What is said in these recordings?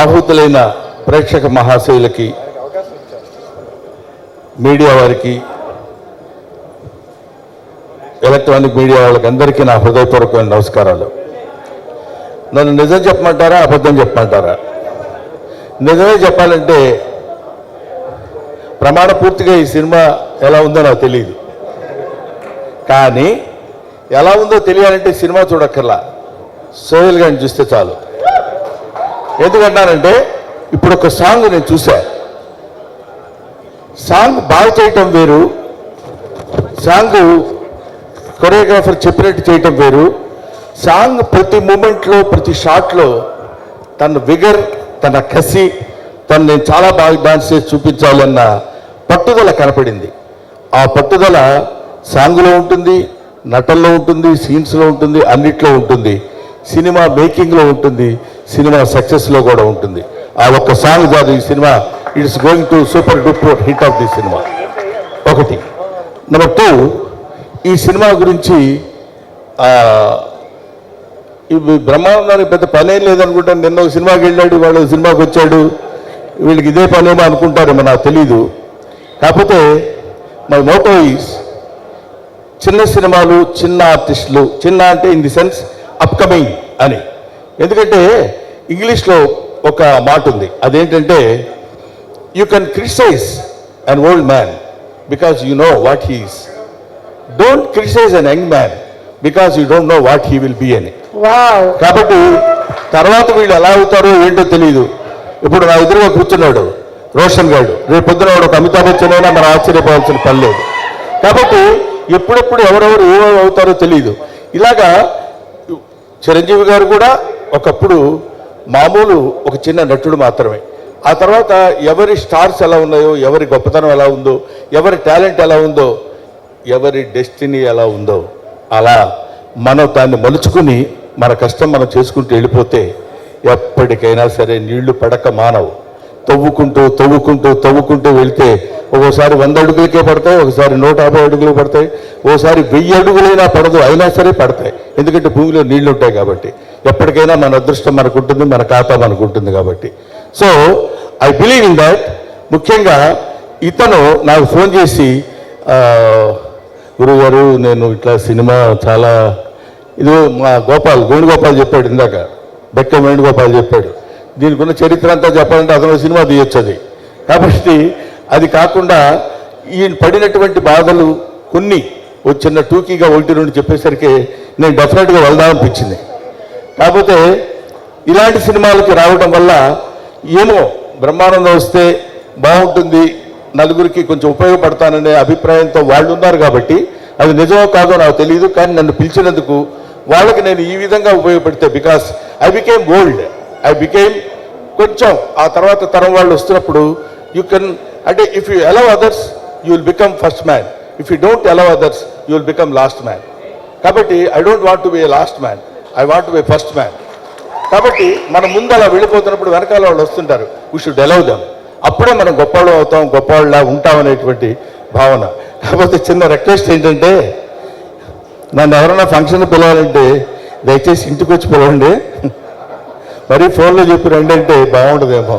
ఆహుతులైన ప్రేక్షక మహాశయులకి మీడియా వారికి ఎలక్ట్రానిక్ మీడియా వాళ్ళకి అందరికీ నా హృదయపూర్వకమైన నమస్కారాలు. నన్ను నిజం చెప్పమంటారా అబద్ధం చెప్పమంటారా? నిజమే చెప్పాలంటే ప్రమాణ పూర్తిగా ఈ సినిమా ఎలా ఉందో నాకు తెలియదు కానీ ఎలా ఉందో తెలియాలంటే సినిమా చూడక్కర్లా. సోయల్ గారిని చూస్తే చాలు. ఎందుకంటానంటే ఇప్పుడు ఒక సాంగ్ నేను చూసా సాంగ్ బాగా చేయటం వేరు. సాంగ్ కొరియోగ్రాఫర్ చెప్పినట్టు చేయటం వేరు. సాంగ్ ప్రతి మూమెంట్లో ప్రతి షాట్లో తన విగర్ తన కసి తను నేను చాలా బాగా డాన్స్ చేసి చూపించాలన్న పట్టుదల కనపడింది. ఆ పట్టుదల సాంగ్లో ఉంటుంది నటనలో ఉంటుంది సీన్స్లో ఉంటుంది అన్నిట్లో ఉంటుంది. సినిమా మేకింగ్లో ఉంటుంది. సినిమా సక్సెస్లో కూడా ఉంటుంది. ఆ ఒక్క సాంగ్ కాదు ఈ cinema. It's going to super duper hit of the cinema ఒకటి. నెంబర్ టూ ఈ సినిమా గురించి ఇవి బ్రహ్మానందానికి పెద్ద పనేం లేదనుకుంటాను నిన్న ఒక సినిమాకి వెళ్ళాడు వాళ్ళు సినిమాకి వచ్చాడు. వీళ్ళకి ఇదే పనేమో అనుకుంటారేమో నాకు తెలీదు. కాకపోతే మై మోటో ఈస్ చిన్న సినిమాలు చిన్న ఆర్టిస్టులు చిన్న అంటే ఇన్ ది సెన్స్ అప్కమింగ్ అని. ఎందుకంటే ఇంగ్లీష్లో ఒక మాట ఉంది. అదేంటంటే you can criticise an old man because you know what he's don't criticise an young man because you don't know what he will be అని కాబట్టి తర్వాత వీళ్ళు ఎలా అవుతారో ఏంటో తెలియదు ఇప్పుడు నా ఎదురుగా కూర్చున్నాడు రోషన్ గారు. రేపు పొద్దున వాడు ఒక అమితాబ్ బచ్చన్ అయినా మనం ఆశ్చర్యపోవాల్సిన పని లేదు. కాబట్టి ఎప్పుడెప్పుడు ఎవరెవరు ఏమేమి అవుతారో తెలియదు ఇలాగా చిరంజీవి గారు కూడా ఒకప్పుడు మామూలు ఒక చిన్న నటుడు మాత్రమే. ఆ తర్వాత ఎవరి స్టార్స్ ఎలా ఉన్నాయో ఎవరి గొప్పతనం ఎలా ఉందో ఎవరి టాలెంట్ ఎలా ఉందో ఎవరి డెస్టినీ ఎలా ఉందో అలా మనం దాన్ని మలుచుకుని మన కష్టం మనం చేసుకుంటూ వెళ్ళిపోతే ఎప్పటికైనా సరే నీళ్ళు పడక మానవు. తవ్వుకుంటూ తవ్వుకుంటూ తవ్వుకుంటూ వెళ్తే ఒక్కోసారి వంద అడుగులకే పడతాయి ఒకసారి నూట యాభై అడుగులు పడతాయి ఓసారి వెయ్యి అడుగులైనా పడదు అయినా సరే పడతాయి. ఎందుకంటే భూమిలో నీళ్ళు ఉంటాయి కాబట్టి. ఎప్పటికైనా మన అదృష్టం మనకు ఉంటుంది మన ఖాతా మనకు ఉంటుంది కాబట్టి. So I believe in that ముఖ్యంగా ఇతను నాకు ఫోన్ చేసి గురుగారు నేను ఇట్లా సినిమా చాలా ఇది మా గోపాల్ వేణుగోపాల్ చెప్పాడు ఇందాక. బెక్క వేణుగోపాల్ చెప్పాడు. దీనికి ఉన్న చరిత్ర అంతా చెప్పాలంటే అతను సినిమా తీయొచ్చు అది. కాబట్టి అది కాకుండా ఈయన పడినటువంటి బాధలు కొన్ని వచ్చిన చిన్న టూకీగా ఒకటి రెండు చెప్పేసరికి నేను డెఫినెట్గా వెళ్దామనిపించింది. కాకపోతే ఇలాంటి సినిమాలకి రావడం వల్ల ఏమో బ్రహ్మానందం వస్తే బాగుంటుంది నలుగురికి కొంచెం ఉపయోగపడతాననే అభిప్రాయంతో వాళ్ళు ఉన్నారు కాబట్టి అది నిజమో కాదో నాకు తెలియదు కానీ నన్ను పిలిచినందుకు వాళ్ళకి నేను ఈ విధంగా ఉపయోగపడితే because I became old I became కొంచెం ఆ తర్వాత తరం వాళ్ళు వస్తున్నప్పుడు యూ కెన్ అంటే if you allow others you will become first man if you don't allow others you will become last man కాబట్టి I don't want to be a last man I want to be first man కాబట్టి మనం ముందు అలా వెళ్ళిపోతున్నప్పుడు వెనకాల వాళ్ళు వస్తుంటారు. We should allow dum అప్పుడే మనం గొప్పవాళ్ళు అవుతాం గొప్పవాళ్ళ ఉంటాం అనేటువంటి భావన. కాకపోతే చిన్న రిక్వెస్ట్ ఏంటంటే నన్ను ఎవరైనా ఫంక్షన్ పిలవాలంటే దయచేసి ఇంటికి వచ్చి పిలవండి. మరీ ఫోన్లో చెప్పి రండి అంటే బాగుంటుందేమో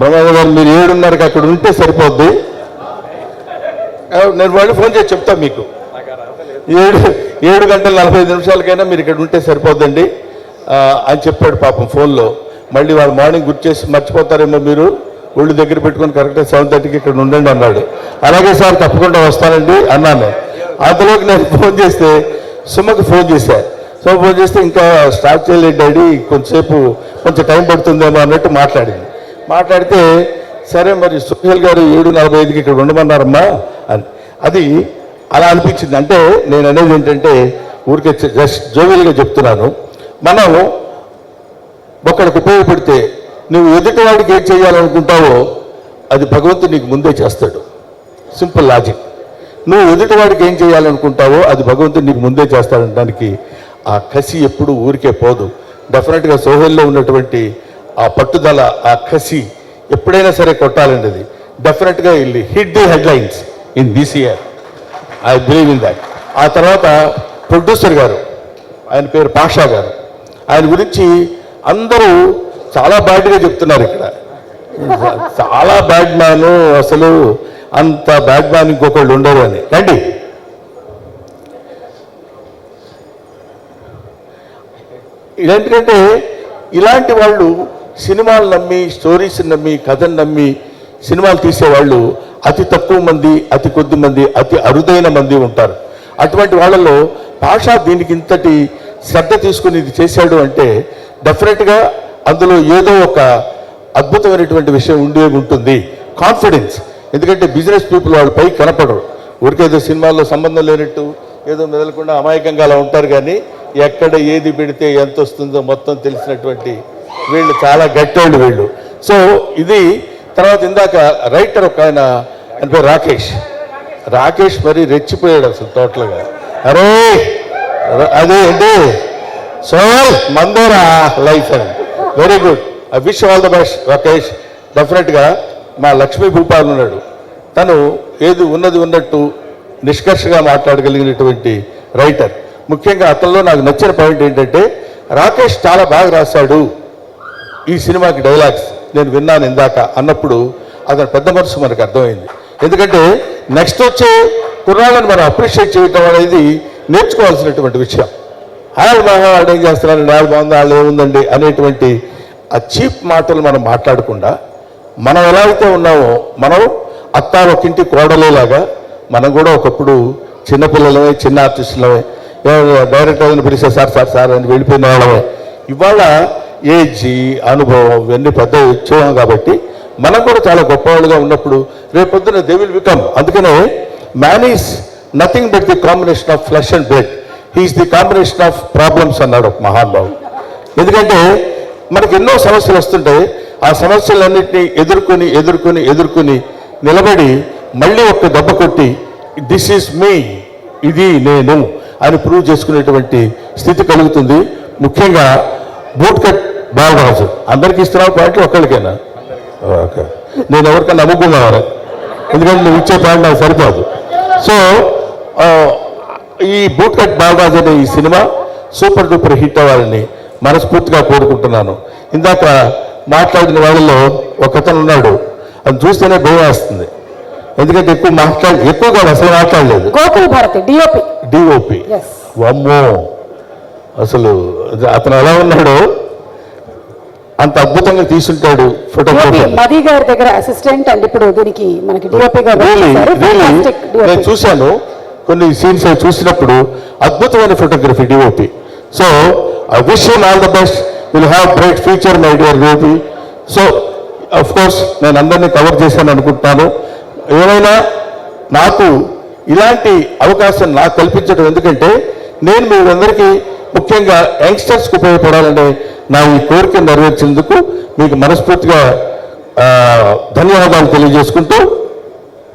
బ్రహ్మాజీ గారు మీరు ఏడున్నరకి అక్కడ ఉంటే సరిపోద్ది. నేను వాళ్ళు ఫోన్ చేసి చెప్తాను మీకు. ఏడు ఏడు గంటల నలభై ఐదు నిమిషాలకైనా మీరు ఇక్కడ ఉంటే సరిపోద్దండి. అని చెప్పాడు పాపం ఫోన్లో. మళ్ళీ వాళ్ళు మార్నింగ్ గుర్తు చేసి మర్చిపోతారేమో మీరు. ఒళ్ళు దగ్గర పెట్టుకొని కరెక్ట్గా సెవెన్ థర్టీకి ఇక్కడ ఉండండి అన్నాడు. అలాగే సార్ తప్పకుండా వస్తానండి అన్నాను. అంతలోకి నేను ఫోన్ చేస్తే సుమకి ఫోన్ చేశాను సో ఫోన్ చేస్తే ఇంకా స్టార్ట్ చేయలేదు డాడీ కొంచెంసేపు కొంచెం టైం పడుతుందేమో అన్నట్టు మాట్లాడింది. మాట్లాడితే సరే మరి సుహేల్ గారు ఏడు నలభై ఐదుకి ఇక్కడ ఉండమన్నారమ్మా అని. అది అలా అనిపించింది. అంటే నేను అనేది ఏంటంటే ఊరికే జస్ట్ జోవియల్గా చెప్తున్నాను. మనం ఒకడికి ఉపయోగపడితే నువ్వు ఎదుటి వాడికి ఏం చేయాలనుకుంటావో అది భగవంతుడు నీకు ముందే చేస్తాడు. Simple logic. నువ్వు ఎదుటి వాడికి ఏం చేయాలనుకుంటావో అది భగవంతుడు నీకు ముందే చేస్తాడనడానికి ఆ కసి ఎప్పుడు ఊరికే పోదు. డెఫినెట్గా సోహెల్లో ఉన్నటువంటి ఆ పట్టుదల ఆ కసి ఎప్పుడైనా సరే కొట్టాలండి అది డెఫినెట్గా వెళ్ళి hit the headlines in this year I believe in that. ఆ తర్వాత ప్రొడ్యూసర్ గారు ఆయన పేరు పాషా గారు ఆయన గురించి అందరూ చాలా బ్యాడ్గా చెప్తున్నారు ఇక్కడ. చాలా బ్యాడ్ మ్యాన్ అసలు అంత బ్యాడ్ మ్యాన్ ఇంకొకళ్ళు ఉండరు అని. రండి. ఇదేంటంటే ఇలాంటి వాళ్ళు సినిమాలు నమ్మి స్టోరీస్ నమ్మి కథను నమ్మి సినిమాలు తీసేవాళ్ళు అతి తక్కువ మంది అతి కొద్ది మంది అతి అరుదైన మంది ఉంటారు. అటువంటి వాళ్ళలో భాష దీనికి ఇంతటి శ్రద్ధ తీసుకుని ఇది చేశాడు అంటే డెఫినెట్గా అందులో ఏదో ఒక అద్భుతమైనటువంటి విషయం ఉండే ఉంటుంది. కాన్ఫిడెన్స్ ఎందుకంటే బిజినెస్ పీపుల్ వాళ్ళు పై కనపడరు. ఊరికేదో సినిమాల్లో సంబంధం లేనట్టు ఏదో మెదలకుండా అమాయకంగా అలా ఉంటారు కానీ ఎక్కడ ఏది పెడితే ఎంత వస్తుందో మొత్తం తెలిసినటువంటి వీళ్ళు చాలా గట్టోళ్ళు వీళ్ళు. సో ఇది తర్వాత ఇందాక రైటర్ ఒక ఆయన అంటే పేరు రాకేష్. రాకేష్ మరి రెచ్చిపోయాడు అసలు టోటల్గా. అరే! అదే ఏంటి? సోల్ మందోరా లైఫ్ అని. Very good I wish all the best Rakesh. డెఫినెట్గా మా లక్ష్మీ భూపాల్ ఉన్నాడు. తను ఏది ఉన్నది ఉన్నట్టు నిష్కర్షగా మాట్లాడగలిగినటువంటి రైటర్ ముఖ్యంగా అతనిలో నాకు నచ్చిన పాయింట్ ఏంటంటే రాకేష్ చాలా బాగా రాశాడు ఈ సినిమాకి డైలాగ్స్ నేను విన్నాను ఇందాక అన్నప్పుడు. అతని పెద్ద మనసు మనకు అర్థమైంది. ఎందుకంటే నెక్స్ట్ వచ్చే కుర్రాళ్ళని మనం అప్రిషియేట్ చేయటం అనేది నేర్చుకోవాల్సినటువంటి విషయం. వాళ్ళు బాగా వాళ్ళు ఏం చేస్తున్నారు వాళ్ళు బాగుంది వాళ్ళు ఏముందండి అనేటువంటి ఆ చీప్ మాటలు మనం మాట్లాడకుండా మనం ఎలా అయితే ఉన్నామో మనం అత్త ఒకింటి కోడలేలాగా మనం కూడా ఒకప్పుడు చిన్నపిల్లలమే చిన్న ఆర్టిస్టులమే డైరెక్టర్ అయిన పిలిచే సార్ సార్ సార్ అని వెళ్ళిపోయిన వాళ్ళమే. ఇవాళ ఏజ్ అనుభవం ఇవన్నీ పెద్ద వచ్చాం కాబట్టి మనం కూడా చాలా గొప్పవాళ్ళుగా ఉన్నప్పుడు రేపొద్దున దే విల్ బికమ్ అందుకనే man is nothing but the combination of flesh and blood he is the combination of problems అన్నాడు ఒక మహానుభావుడు. ఎందుకంటే మనకి ఎన్నో సమస్యలు వస్తుంటాయి. ఆ సమస్యలన్నింటినీ ఎదుర్కొని ఎదుర్కొని ఎదుర్కొని నిలబడి మళ్ళీ ఒక్క దెబ్బ కొట్టి దిస్ ఈస్ మీ ఇది నేను అని ప్రూవ్ చేసుకునేటువంటి స్థితి కలుగుతుంది. ముఖ్యంగా బూట్ కట్ బాలరాజు. అందరికీ ఇస్తున్నావు పాయింట్లు ఒక్కరికైనా ఓకే. నేను ఎవరికైనా నమ్ముకున్నాను ఎందుకంటే నువ్వు ఇచ్చే పాయింట్ నాకు సరిపోదు సో ఈ బూట్ కట్ బాలరాజు అనే ఈ సినిమా సూపర్ డూపర్ హిట్ అవ్వాలని మనస్ఫూర్తిగా కోరుకుంటున్నాను. ఇందాక మాట్లాడిన వాళ్ళలో ఒకతను ఉన్నాడు. అది చూస్తేనే భయం వేస్తుంది. ఎందుకంటే ఎక్కువ మాట్లాడి ఎక్కువ కాదు అసలు మాట్లాడలేదు. గోకుల్ భారతి డిఓపి డిఓపి వమ్మో. అసలు అతను ఎలా ఉన్నాడో. అంత అద్భుతంగా తీసుంటాడు డిఓపి ఫోటోగ్రఫీ మది గారి దగ్గర అసిస్టెంట్ అండ్ ఇప్పుడు దీనికి మనకి డిఓపి. నేను చూశాను కొన్ని సీన్స్ చూసినప్పుడు అద్భుతమైన photography DOP so I wish you all the best will have great future my dear DOP so of course నేను అందరినీ కవర్ చేశాను అనుకుంటున్నాను. ఏమైనా నాకు ఇలాంటి అవకాశం నాకు కల్పించడం ఎందుకంటే నేను మీ అందరికీ ముఖ్యంగా యంగ్స్టర్స్కి ఉపయోగపడాలనే నా ఈ కోరిక నెరవేర్చేందుకు మీకు మనస్ఫూర్తిగా ధన్యవాదాలు తెలియజేసుకుంటూ